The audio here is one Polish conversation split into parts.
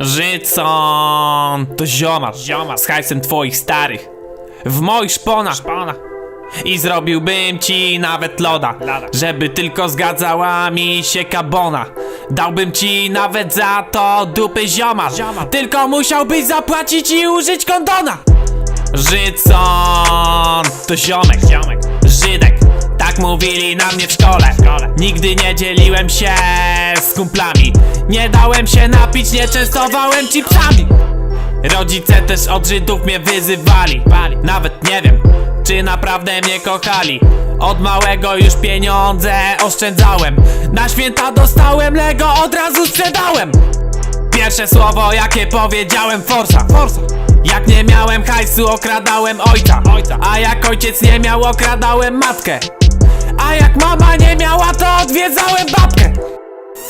Życon to zioma, zioma z hajsem twoich starych. W moich szponach, I zrobiłbym ci nawet loda, Żeby tylko zgadzała mi się kabona. Dałbym ci nawet za to dupy zioma. Tylko musiałbyś zapłacić i użyć kondona. Życon to ziomek, ziomek, Żydek Mówili na mnie w szkole. Nigdy nie dzieliłem się z kumplami. Nie dałem się napić, nie częstowałem chipsami. Rodzice też od Żydów mnie wyzywali. Nawet nie wiem, czy naprawdę mnie kochali. Od małego już pieniądze oszczędzałem. Na święta dostałem Lego, od razu sprzedałem. Pierwsze słowo jakie powiedziałem Forsa, Forsa. Jak nie miałem hajsu okradałem ojca. ojca A jak ojciec nie miał okradałem matkę A jak mama nie miała to odwiedzałem babkę.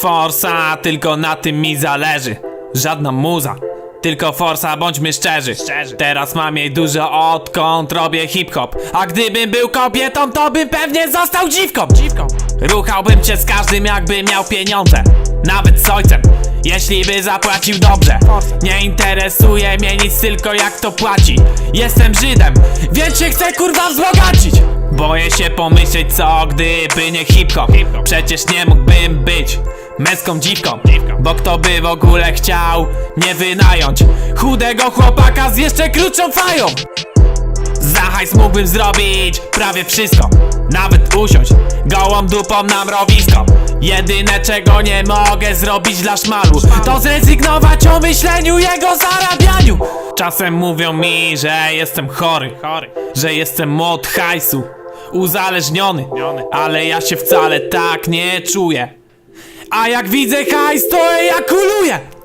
Forsa, tylko na tym mi zależy. Żadna muza tylko forsa, bądźmy szczerzy. Teraz mam jej dużo odkąd robię hip-hop. A gdybym był kobietą, to bym pewnie został dziwką. Ruchałbym cię z każdym jakby miał pieniądze. Nawet z ojcem jeśli by zapłacił dobrze Nie interesuje mnie nic tylko jak to płaci. Jestem Żydem, więc się chcę kurwa wzbogacić. Boję się pomyśleć co gdyby nie hip-hop. Przecież nie mógłbym być męską dziwką Bo kto by w ogóle chciał nie wynająć? Chudego chłopaka z jeszcze krótszą fają. Za hajs mógłbym zrobić prawie wszystko Nawet usiąść gołą dupą na mrowisko Jedyne czego nie mogę zrobić dla szmalu To zrezygnować o myśleniu jego zarabianiu. Czasem mówią mi, że jestem chory Że jestem od hajsu Uzależniony Ale ja się wcale tak nie czuję. A jak widzę hajs to ejakuluję